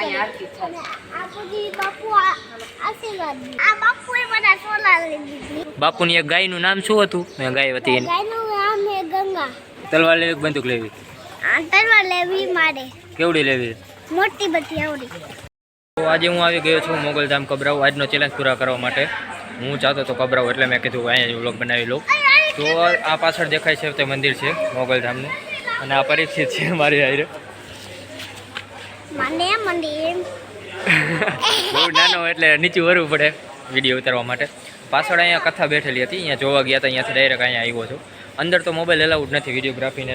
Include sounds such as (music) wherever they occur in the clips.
અહીંયા આરતી થાય. બાપુની એક ગાયનું નામ શું હતું? મેં ગાય હતી એની. ગાયનું નામ છે ગંગા. તલવાર લેવી બંદૂક લેવી? તલવાર લેવી મારે. કેવડી લેવી? મોટી બધી આવડી. તો આજે હું આવી ગયો છું મોગલધામ કબરાવ આજનો ચેલેન્જ પૂરા કરવા માટે. હું ચાહતો તો કબરાવ એટલે મેં કીધું અહીંયા વ્લોગ બનાવી લઉં. તો આ પાછળ દેખાય છે તે મંદિર છે મોગલધામનું અને આ પરીક્ષિત છે મારી હારે. મને મંદિર. બહુ નાનો એટલે નીચું વરવું પડે વીડિયો ઉતારવા માટે. પાછળ અહીંયા કથા બેઠેલી હતી, અહીંયા જોવા ગયા હતા, અહીંયાથી ડાયરેક્ટ અહીંયા આવ્યો છું. અંદર તો મોબાઈલ એલાઉડ નથી વિડીયોગ્રાફીને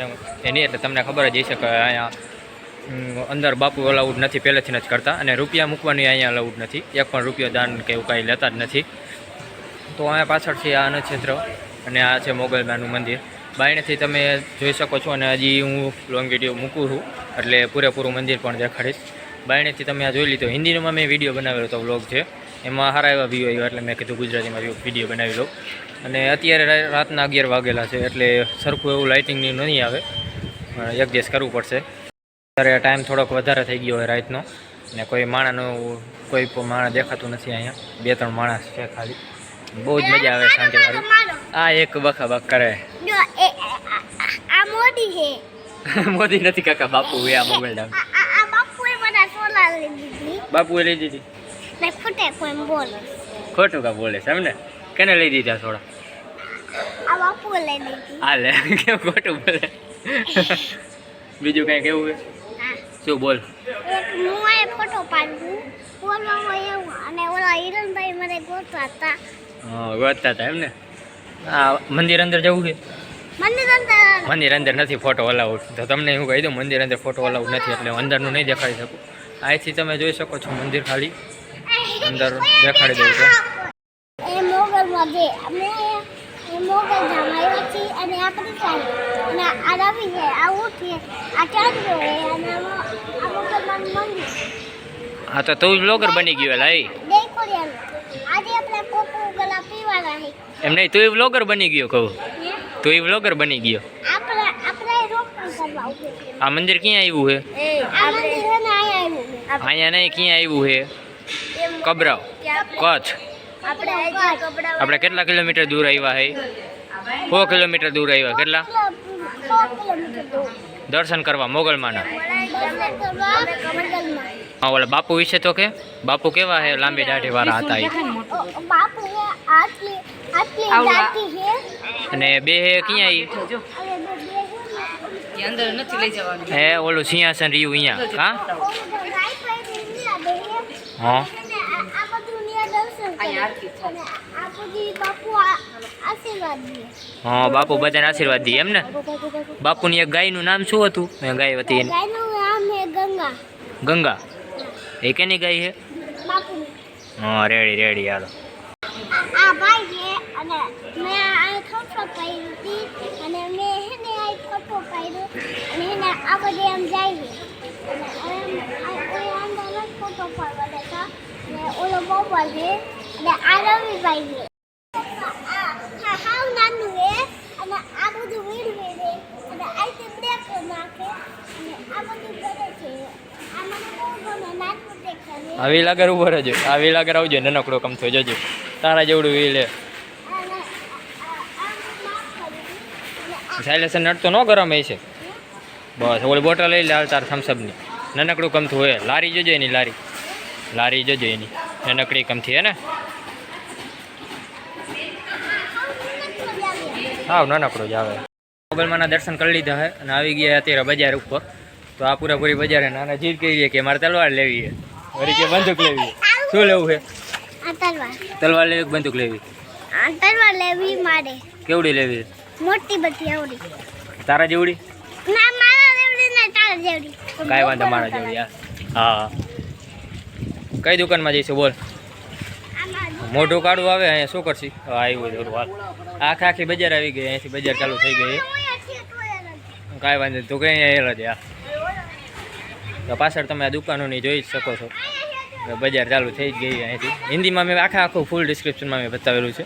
એની એટલે તમને ખબર જ હશે કે અહીંયા અંદર બાપુ અલાઉડ નથી, પહેલેથી નથી કરતા. અને રૂપિયા મૂકવાની અહીંયા અલાઉડ નથી. એક પણ રૂપિયો દાન કે એવું કાંઈ લેતા જ નથી. તો અહીંયા પાછળથી આ નક્ષત્ર અને આ છે મોગલમાનું મંદિર. બાયણેથી તમે જોઈ શકો છો અને હજી હું લોંગ વીડિયો મૂકું છું. એટલે પૂરેપૂરું મંદિર પણ દેખાડીશ. બાયણેથી તમે આ જોઈ લીધો. હિન્દીમાં મેં વીડિયો બનાવેલો તો વ્લોગ છે એમાં સારા એવા વ્યૂ આવ્યો એટલે મેં કીધું ગુજરાતીમાં વીડિયો બનાવી લઉં. અને અત્યારે રાતના અગિયાર વાગેલા છે એટલે સરખું એવું લાઇટિંગની નહીં આવે. એડજસ્ટ કરવું પડશે. અત્યારે ટાઈમ થોડોક વધારે થઈ ગયો હોય રાતનો. ને કોઈ માણાનું, કોઈ માણસ દેખાતું નથી અહીંયા. બે ત્રણ માણસ છે ખાલી. બહુ જ મજા આવે શાંતિવાળી. આ એક બખા બખ કરે. જો એ આ- મોદી છે મોદી નથી કાકા બાપુ એ આ મોબાઈલ આ આ- આ બાપુએ બધા સોલા લઈ દીધી બાપુએ લઈ દીધી મે ખોટે કોઈ બોલે ખોટું કા બોલે છે એમને કેને લઈ દીધા થોડા આ બાપુ લઈ દીધી આ લે કેમ ખોટું બોલે બીજું કઈ કેવું છે શું બોલ એક હું એ ફોટો પાડું બોલવામાં એવું અને ઓલા હિરણભાઈ મને ગોતતા હતા હા ગોતતા હતા એમ ને આ મંદિર અંદર જવું છે મંદિર અંદર નથી ફોટો અલાઉડ તો તમને હું કહી દઉં મંદિર અંદર ફોટો અલાઉડ નથી એટલે અંદરનું નહીં દેખાડી શકું. અહીંથી તમે જોઈ શકો છો મંદિર ખાલી. અંદર દેખાડી દઉં છું. હા તો તું બ્લોગર બની ગયો લાઈ. એમ નહીં તું બ્લોગર બની ગયો કહું. હે? તું બ્લોગર બની ગયો. આપણે આપણે રોપણ કરવા ઉભે છે આ મંદિર ક્યાં આવ્યું છે? આ મંદિર છે ને અહીંયા આવ્યું છે. અહીંયા નહીં ક્યાં આવ્યું છે? કબરાવ. કચ્છ. આપણે કપડા આપણે કેટલા કિલોમીટર દૂર આવ્યા છે? સો કિલોમીટર દૂર આવ્યા. કેટલા? સો કિલોમીટર દૂર. દર્શન કરવા મોગલમાના. દર્શન કરવા મંગલમાં. હા ઓલા બાપુ વિશે તો કે? બાપુ કેવા છે? લાંબી દાઢી વાળા હતા અને બે હે ક્યાં હે એ અંદર નથી લઈ જવાનું. હે ઓલું સિંહાસન રહ્યું અહીંયા હા? હે હા. બાપુ આ- આશીર્વાદ દે હા બાપુ બધાને આશીર્વાદ દઈએ એમ ને બાપુની એક ગાયનું નામ શું હતું? મેં ગાય હતી એની. ગાયનું નામ હે ગંગા. ગંગા? એ કેની ગાય છે બાપુ હા રેડી રેડી હાલો. આ ભાઈ છે અને આ બધે એમ જાય છે. અને એમ આ કોઈ અંદર જ ફોટો પાડવા દેતા અને ઓલો મોબાઈલ છે. અને આ રવિભાઈ છે. હાવ નાનું છે. અને આ બધું વીડવે છે. અને અહીંથી બ્રેક નાખે. અને આ બધું કરે છે. આ મને બહુ ગમે નાનું ટ્રેક્ટર આ વિલાગર ઊભો રહેજો. આ વિલાગર આવજો. નનકડો કમ થયો. જજો. તારા જેવડું વીલે સાયલેસન અને આ આ માફ કરી અને આ સાયલેશન નટ તો ન ગરમ હશે બસ ઓલી બોટલ લઈ લે હાલ તાર થમ્સઅપની નાનકડું કમથું હોય. લારી જોજો એની લારી. લારી જોજો એની. નાનકડી કમથી હે ને? હાવ નાનકડું જ આવે. મોગલમાના દર્શન કરી લીધા હે અને આવી ગયા અત્યારે બજાર ઉપર. તો આ પૂરેપૂરી બજાર હે નાના જીદ કરી કે મારે તલવાર લેવી છે વળી કે બંદૂક લેવી છે શું લેવું છે આ તલવાર. તલવાર લેવી કે બંદૂક લેવી? આ તલવાર લેવી મારે. કેવડી લેવી છે? મોટી બધી આવડી. તારા જેવડી? ના મારા જેવડી. કાંઈ વાંધો મારા જેવડી હા. હા. કઈ દુકાનમાં જઈશું બોલ? મોઢું કાઢવું આવે અહીંયા શું કરશી? આવ્યું જરૂર હાલ. આખે આખી બજાર આવી ગઈ અહીંથી બજાર ચાલુ થઈ ગઈ. કાંઈ વાંધો તું કઈ અહીંયા જ હા. તો પાછળ તમે આ દુકાનોની જોઈ જ શકો છો. બજાર ચાલુ થઈ જ ગઈ અહીંથી. હિન્દીમાં મેં આખા આખું ફૂલ ડિસ્ક્રિપ્શનમાં મેં બતાવેલું છે.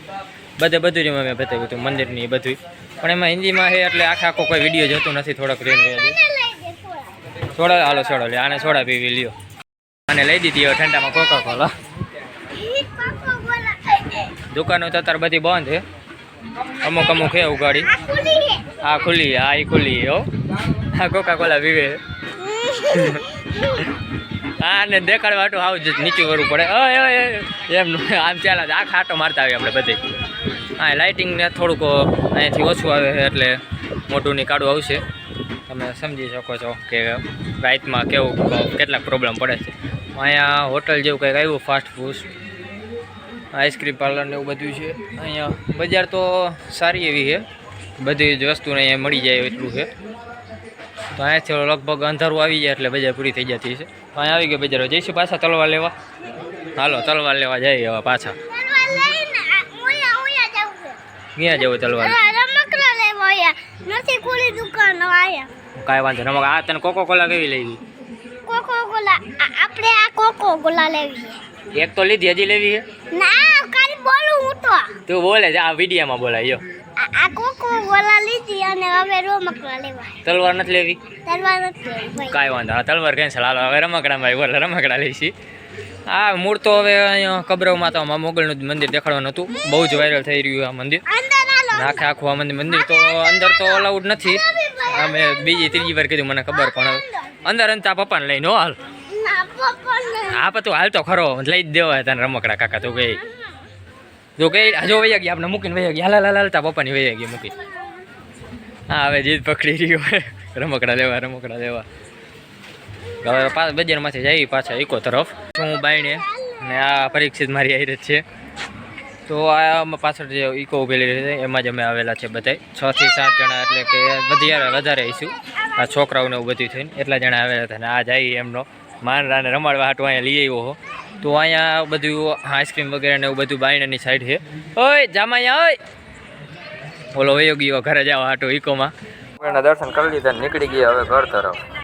બધે બધું જ મેં બતાવ્યું હતું મંદિરની બધું પણ એમાં હિન્દીમાં છે એટલે આખા આખો કોઈ વીડિયો જોતો નથી થોડોક થોડા સોડા હાલો સોડા લે આને સોડા પીવી લ્યો. અને લઈ દીધી હવે ઠંડામાં કોકા કોલા દુકાનો તો અત્યારે બધી બંધ છે. અમુક અમુક હે ઉગાડી. હા હે ખુલ્લી હા એ ખુલ્લી હો. આ કોકા કોલા પીવે હા (laughs) ને દેખાડવા હાટું આવું જ નીચું કરવું પડે. એમ આમ ચાલે આ ખાટો મારતા આવીએ આપણે બધે. હા લાઇટિંગ ને થોડુંક અહીંયાથી ઓછું આવે એટલે મોટું નીકાળું આવશે. તમે સમજી શકો છો કે રાઈતમાં કેવું કેટલાક પ્રોબ્લેમ પડે છે. અહીંયા હોટલ જેવું કંઈક આવ્યું ફાસ્ટ ફૂડ આઈસ્ક્રીમ પાર્લર ને એવું બધું છે. અહીંયા બજાર તો સારી એવી છે. બધી જ વસ્તુને અહીંયા મળી જાય એટલું છે. તો અહીંયાથી લગભગ અંધારું આવી જાય એટલે બજાર પૂરી થઈ જતી છે અહીંયા આવી ગયા બજાર. જઈશું પાછા તલવાર લેવા. હાલો તલવાર લેવા જઈએ હવે પાછા. ક્યાં જવું તલવાર નથી ખુલી દુકાન આયા. કાંઈ વાંધો નહીં. આ તને કોકો કોલા કેવી લેવી કોકો કોલા આપણે આ કોકો કોલા લેવી છે. એક તો લીધી હજી લેવી છે? ના કાલ બોલું હું તો. તું બોલે છે આ વિડીયામાં બોલાય જો. આ કોકો કોલા લીધી અને હવે રમકડા લેવા તલવાર નથી લેવી? તલવાર નથી લેવી કાંઈ વાંધો તલવાર કેન્સલ હાલો હવે રમકડામાં ભાઈ બોલે રમકડા લઈશી. આ મૂળ તો હવે અહીંયા કબરવ માતામાં મોગલનું જ મંદિર દેખાડવાનું હતું. બહુ જ વાયરલ થઈ રહ્યું આ મંદિર. નાખે આખે આખું આ મંદિર. મંદિર તો અંદર તો અલાઉડ નથી. અમે બીજી ત્રીજી વાર કીધું મને ખબર પણ અંદર અંતા પપ્પાને લઈને હો હાલ. ના હા પણ તું હાલ તો ખરો લઈ જ દેવા તને રમકડા કાકા તું કઈ તું કઈ હજુ વહી ગયા આપણે મૂકીને વહી ગયા હાલ હાલ હાલતા પપ્પાની વહી ગયા મૂકી. હા હવે જીદ પકડી રહી હોય. રમકડા લેવા રમકડા લેવા. હવે પાછા બજારમાંથી જઈ પાછા ઇકો તરફ. હું બાઈને ને આ પરીક્ષિત મારી આવી છે. તો આ પાછળ જે ઇકો ઉભેલી છે એમાં જ અમે આવેલા છે બધા છ થી સાત જણા એટલે કે વધારે વધારે આવીશું આ છોકરાઓને એવું બધું થઈને એટલા જણા આવેલા હતા ને આ જાય એમનો માનરાને રમાડવા હાટું અહીંયા લઈ આવ્યો હો. તો અહીંયા બધું આઈસ્ક્રીમ વગેરે ને એવું બધું બાયણાની સાઈડ છે. ઓય જામાયા ઓય! ઓલો વયો ગયો, ઘરે જવા હાટું ઇકોમાં દર્શન કરી લીધા નીકળી ગયા હવે ઘર તરફ.